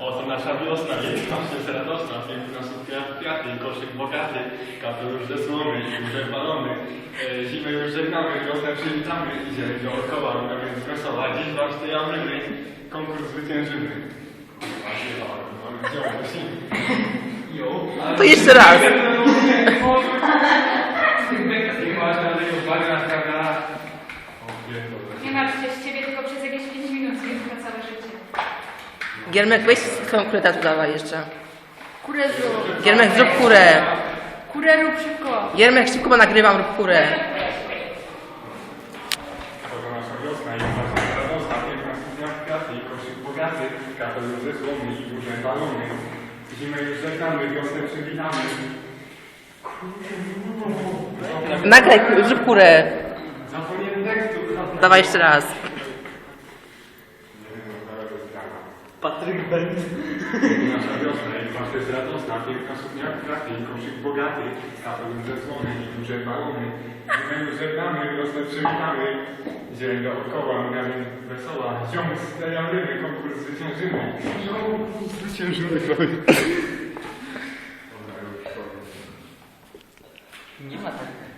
O, to nasza wiosna, jest radosna, piękna są kwiat- kwiaty, koszyk bogaty, kapelusz ze słomy, duże balony. E, zimę już żegnamy, wiosnę przywitamy, idzie dookoła, no więc wesoła. Dziś wam stejamy, konkurs zwyciężymy. Właśnie tak, mamy dział, musimy. Jo. To jeszcze raz. Nie martw się, z ciebie tylko przez jakieś 5 minut całe życie. Giermek, weź swoją kurę tatu dawaj jeszcze. Kurę zrób. Giermek, zrób kurę. Kurę rób szybko. Giermek, szybko, bo nagrywam, rób kurę. Wiosna i słomy duże balony. Zimę już żegnamy, wiosnę przywitamy. Nagraj, zrób kurę. Zapomniałem tekstu. Dawaj jeszcze raz. Patryk Bent. Nasza wiosna i wasza jest radosna, wielka suknia krasny, koszyk bogaty, kapelun zadzwony i duże balony. My już żegnamy, wiosnę przywitamy, dzień dookoła, miarem wesoła, ziom sklejam ryby, konkurs zwyciężymy. Ziom zwyciężymy. Dobra, już powiem. Nie ma tak.